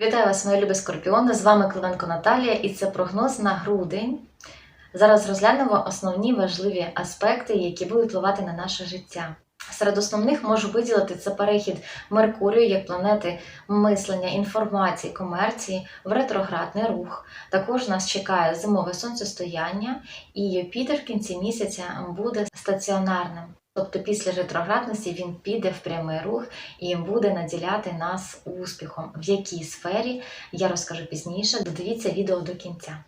Вітаю вас, мої любі скорпіони! З вами Клименко Наталія, і це прогноз на грудень. Зараз розглянемо основні важливі аспекти, які будуть впливати на наше життя. Серед основних можу виділити це перехід Меркурію як планети мислення, інформації, комерції в ретроградний рух. Також нас чекає зимове сонцестояння, і Юпітер в кінці місяця буде стаціонарним. Тобто після ретроградності він піде в прямий рух і буде наділяти нас успіхом. В якій сфері я розкажу пізніше. Додивіться відео до кінця.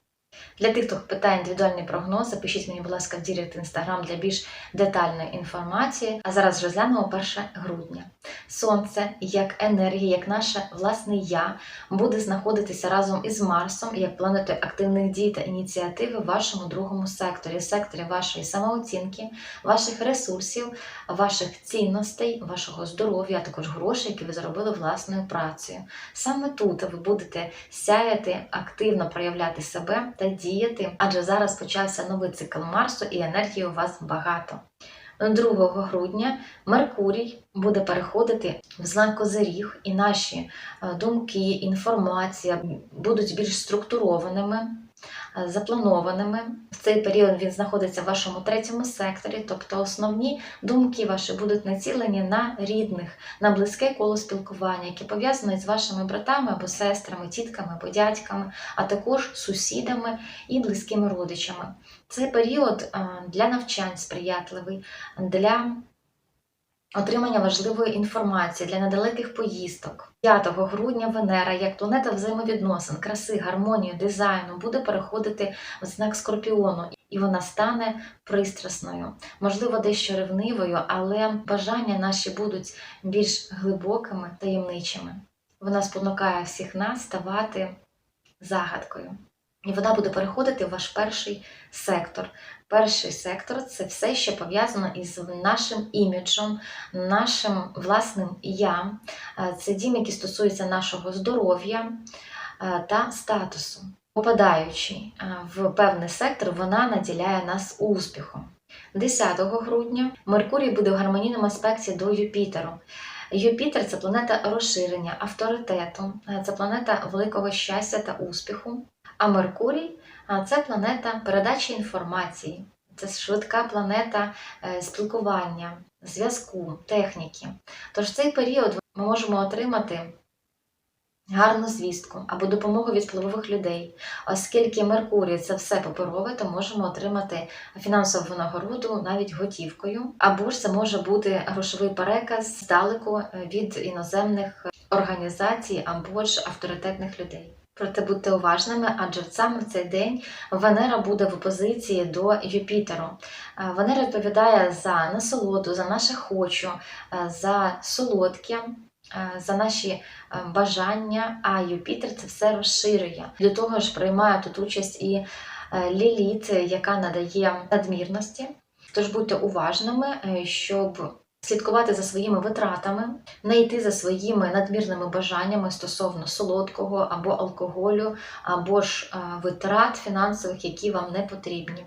Для тих, хто питає індивідуальний прогноз, пишіть мені, будь ласка, в Дірект Інстаграм для більш детальної інформації. А зараз розглянемо 1 грудня. Сонце, як енергія, як наше власне я, буде знаходитися разом із Марсом, як планетою активних дій та ініціативи в вашому другому секторі, секторі вашої самооцінки, ваших ресурсів, ваших цінностей, вашого здоров'я, а також грошей, які ви заробили власною працею. Саме тут ви будете сяяти, активно проявляти себе та діяти, адже зараз почався новий цикл Марсу і енергії у вас багато. 2 грудня Меркурій буде переходити в знак Козиріг, і наші е, думки, інформація будуть більш структурованими, запланованими. В цей період він знаходиться в вашому третьому секторі, тобто основні думки ваші будуть націлені на рідних, на близьке коло спілкування, яке пов'язане з вашими братами або сестрами, тітками або дядьками, а також сусідами і близькими родичами. Цей період е, для навчань сприятливий, для отримання важливої інформації, для недалеких поїздок. 5 грудня Венера, як планета взаємовідносин, краси, гармонії, дизайну, буде переходити в знак Скорпіону, і вона стане пристрасною, можливо, дещо ревнивою, але бажання наші будуть більш глибокими, таємничими. Вона спонукає всіх нас ставати загадкою. І вона буде переходити в ваш перший сектор. Перший сектор це все, що пов'язано із нашим іміджем, нашим власним я. Е, Це дім, який стосується нашого здоров'я е, та статусу. Попадаючи е, в певний сектор, вона наділяє нас успіхом. 10 грудня Меркурій буде в гармонійному аспекті до Юпітеру. Юпітер це планета розширення, авторитету, це планета великого щастя та успіху. А Меркурій це планета передачі інформації, це швидка планета е, спілкування, зв'язку, техніки. Тож цей період ми можемо отримати гарну звістку або допомогу від впливових людей. Оскільки Меркурій це все паперове, то можемо отримати фінансову винагороду навіть готівкою, або ж це може бути грошовий переказ здалеку е, від іноземних організацій або ж авторитетних людей. Проте будьте уважними, адже саме в цей день Венера буде в опозиції до Юпітеру. Е, Венера відповідає за насолоду, за наше хочу, е, за солодке, е, за наші бажання, а Юпітер це все розширює. До того ж, приймає тут участь і Ліліт, яка надає надмірності. Тож будьте уважними, щоб слідкувати за своїми витратами, не йти за своїми надмірними бажаннями стосовно солодкого або алкоголю, або ж витрат фінансових, які вам не потрібні.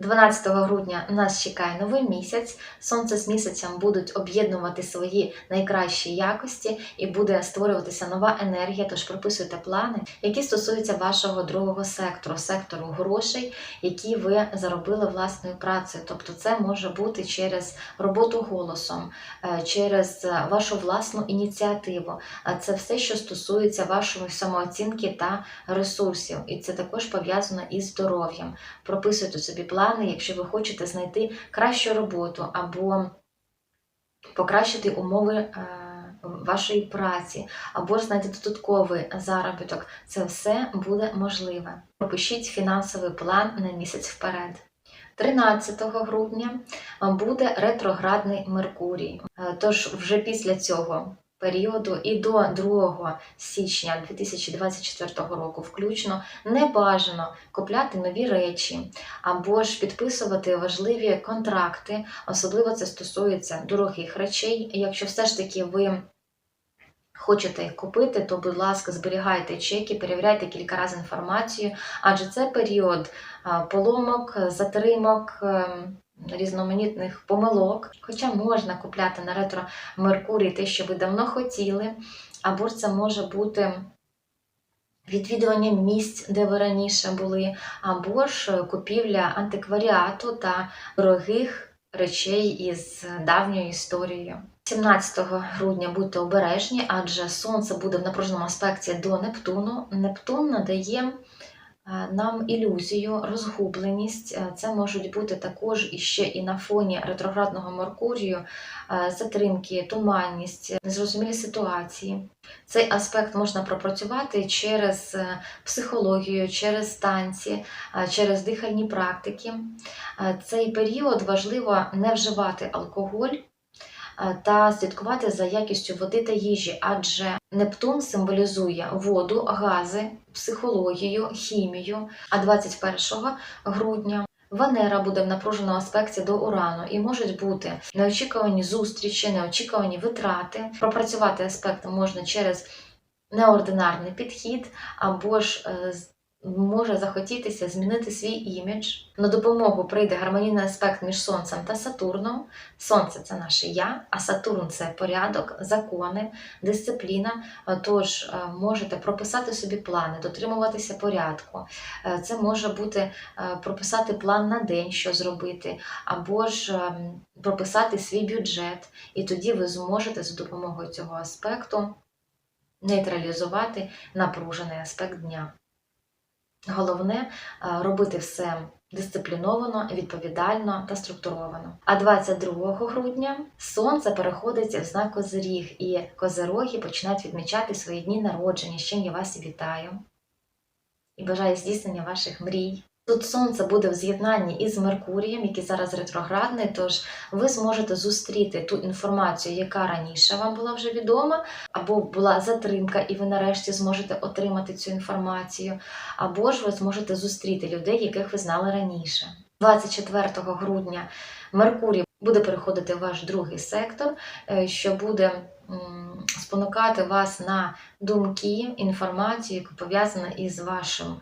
12 грудня нас чекає новий місяць. Сонце з місяцем будуть об'єднувати свої найкращі якості і буде створюватися нова енергія. Тож прописуйте плани, які стосуються вашого другого сектору, сектору грошей, які ви заробили власною працею. Тобто, це може бути через роботу голосом, е, через вашу власну ініціативу. Це все, що стосується вашої самооцінки та ресурсів, і це також пов'язано із здоров'ям. Прописуйте собі плани плани, якщо ви хочете знайти кращу роботу або покращити умови е, вашої праці, або знайти додатковий заробіток, це все буде можливе. Пропишіть фінансовий план на місяць вперед. 13 грудня буде ретроградний Меркурій. Е, тож вже після цього періоду і до 2 січня 2024 року, включно, не бажано купляти нові речі або ж підписувати важливі контракти. Особливо це стосується дорогих речей. Якщо все ж таки ви хочете їх купити, то, будь ласка, зберігайте чеки, перевіряйте кілька разів інформацію, адже це період поломок, затримок. Різноманітних помилок, хоча можна купляти на ретро Меркурій те, що ви давно хотіли, або це може бути відвідування місць, де ви раніше були, або ж купівля антикваріату та дорогих речей із давньою історією. 17 грудня будьте обережні, адже сонце буде в напруженому аспекті до Нептуну. Нептун надає нам ілюзію, розгубленість. Це можуть бути також іще і на фоні ретроградного Меркурію, затримки, туманність, незрозумілі ситуації. Цей аспект можна пропрацювати через е, психологію, через танці, через дихальні практики. Цей період важливо не вживати алкоголь та слідкувати за якістю води та їжі, адже Нептун символізує воду, гази, психологію, хімію. А 21 грудня Венера буде в напруженому аспекті до Урану і можуть бути неочікувані зустрічі, неочікувані витрати. Пропрацювати аспекти можна через неординарний підхід, або ж е, може захотітися змінити свій імідж. На допомогу прийде гармонійний аспект між Сонцем та Сатурном. Сонце це наше я, а Сатурн це порядок, закони, дисципліна. Е, Тож е, можете прописати собі плани, дотримуватися порядку. Е, Це може бути прописати план на день, що зробити, або ж ем, прописати свій бюджет, і тоді ви зможете за допомогою цього аспекту нейтралізувати напружений аспект дня. Головне е, робити все дисципліновано, відповідально та структуровано. А 22 грудня сонце переходить в знак Козиріг, і козироги починають відмічати свої дні народження, з чим я вас вітаю. І бажаю здійснення ваших мрій. Тут сонце буде в з'єднанні із Меркурієм, який зараз ретроградний, тож ви зможете зустріти ту інформацію, яка раніше вам була вже відома, або була затримка, і ви нарешті зможете отримати цю інформацію, або ж ви зможете зустріти людей, яких ви знали раніше. 24 грудня Меркурій буде переходити в ваш другий сектор, е, що буде спонукати вас на думки, інформацію, яка пов'язана із вашим.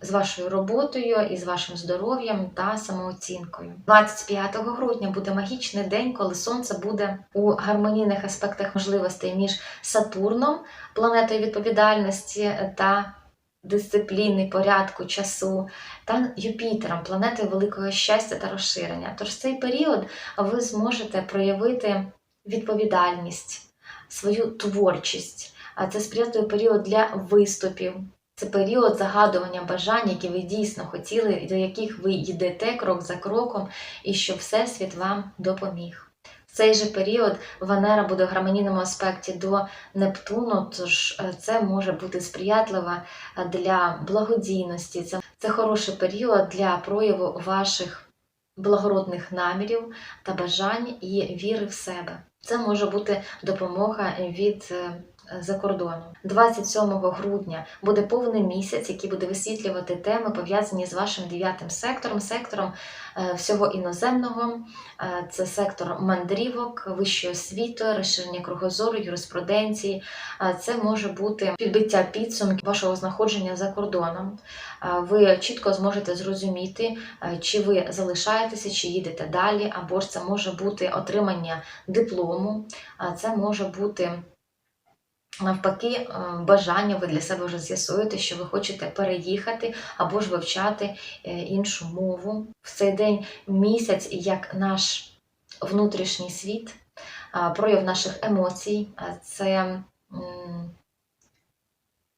З вашою роботою, і з вашим здоров'ям та самооцінкою. 25 грудня буде магічний день, коли сонце буде у гармонійних аспектах можливостей між Сатурном, планетою відповідальності та дисципліни, порядку, часу, та Юпітером, планетою великого щастя та розширення. Тож в цей період ви зможете проявити відповідальність, свою творчість. Це сприятливий період для виступів. Це період загадування бажань, які ви дійсно хотіли, до яких ви йдете крок за кроком, і що Всесвіт вам допоміг. В цей же період Венера буде в гармонійному аспекті до Нептуну, тож е, це може бути сприятливо е, для благодійності. Це, це хороший період для прояву ваших благородних намірів та бажань і віри в себе. Це може бути допомога від е, за кордону. 27 грудня буде повний місяць, який буде висвітлювати теми, пов'язані з вашим дев'ятим сектором, сектором е, всього іноземного. Е, Це сектор мандрівок, вищої освіти, розширення кругозору, юриспруденції. Е, Це може бути підбиття підсумків вашого знаходження за кордоном. Ви чітко зможете зрозуміти, чи ви залишаєтеся, чи їдете далі, або ж це може бути отримання диплому, це може бути навпаки е, бажання, ви для себе вже з'ясуєте, що ви хочете переїхати або ж вивчати е, іншу мову. В цей день місяць як наш внутрішній світ, прояв наших емоцій, це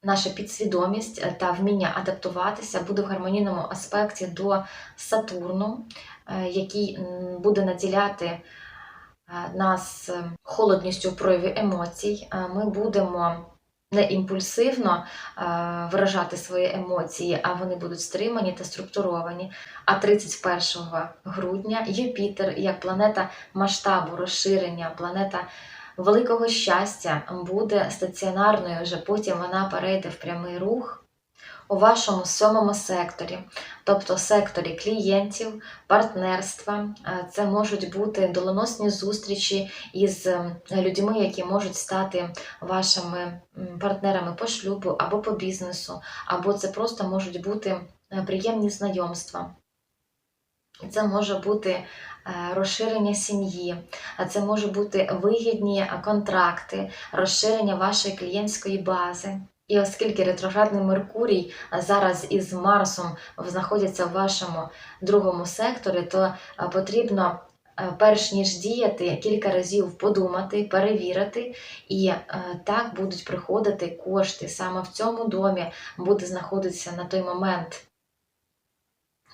наша підсвідомість е, та вміння адаптуватися буде в гармонійному аспекті до Сатурну, е, який буде наділяти е, нас е, холодністю в прояві емоцій. Ми будемо не імпульсивно е, виражати свої емоції, а вони будуть стримані та структуровані. А 31 грудня Юпітер, як планета масштабу, розширення, планета великого щастя, буде стаціонарною, вже потім вона перейде в прямий рух. У вашому сьомому секторі, тобто секторі клієнтів, партнерства, Е, це можуть бути доленосні зустрічі із е, людьми, які можуть стати вашими партнерами по шлюбу або по бізнесу, або це просто можуть бути е, приємні знайомства. Це може бути розширення сім'ї, це може бути вигідні контракти, розширення вашої клієнтської бази. І оскільки ретроградний Меркурій зараз із Марсом знаходяться в вашому другому секторі, то потрібно, перш ніж діяти, кілька разів подумати, перевірити, і так будуть приходити кошти. Саме в цьому домі буде знаходитися на той момент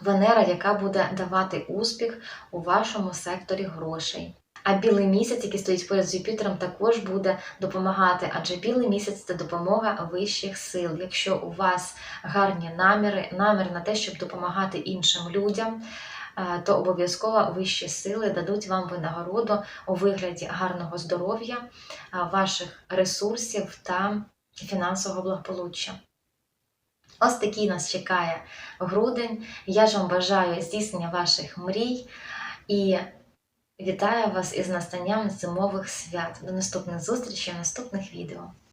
Венера, яка буде давати успіх у вашому секторі грошей. А білий місяць, який стоїть поряд з Юпітером, також буде допомагати, адже білий місяць це допомога вищих сил. Якщо у вас гарні наміри, намір на те, щоб допомагати іншим людям, е, то обов'язково вищі сили дадуть вам винагороду у вигляді гарного здоров'я, е, ваших ресурсів та фінансового благополуччя. Ось такий нас чекає грудень. Я ж вам бажаю здійснення ваших мрій і вітаю вас із настанням зимових свят. До наступних зустрічей наступних відео.